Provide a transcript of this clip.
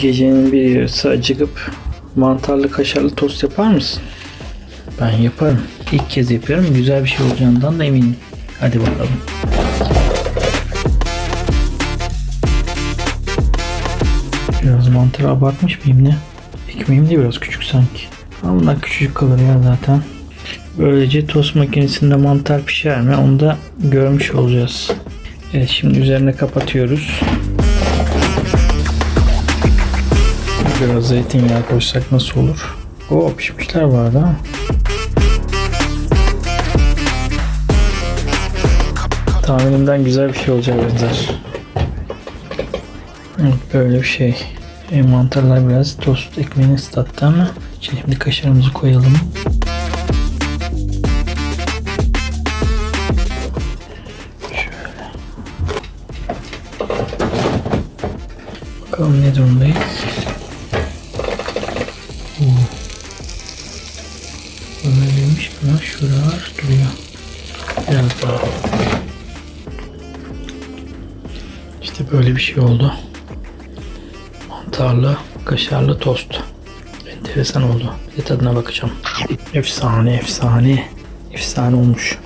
Gecenin bir yarısı acıkıp mantarlı kaşarlı tost yapar mısın? Ben yaparım. İlk kez yapıyorum. Güzel bir şey olacağından da eminim. Hadi bakalım. Biraz mantarı abartmış mıyım ne? Ekmeğim de biraz küçük sanki. Ama bunlar küçücük kalır ya zaten. Böylece tost makinesinde mantar pişer mi onu da görmüş olacağız. Evet şimdi üzerine kapatıyoruz. Biraz zeytinyağı koysak nasıl olur? O pişmişler vardı ha. Tahminimden güzel bir şey olacak benzer. Evet, böyle bir şey. E, mantarlar biraz tost ekmeğini ıslattı ama şimdi kaşarımızı koyalım. Şöyle. Bakalım ne durumdayız. Ama şuralar duruyor. Biraz daha. İşte böyle bir şey oldu. Mantarlı, kaşarlı tost. Enteresan oldu. Bir de tadına bakacağım. Efsane, efsane. Efsane olmuş.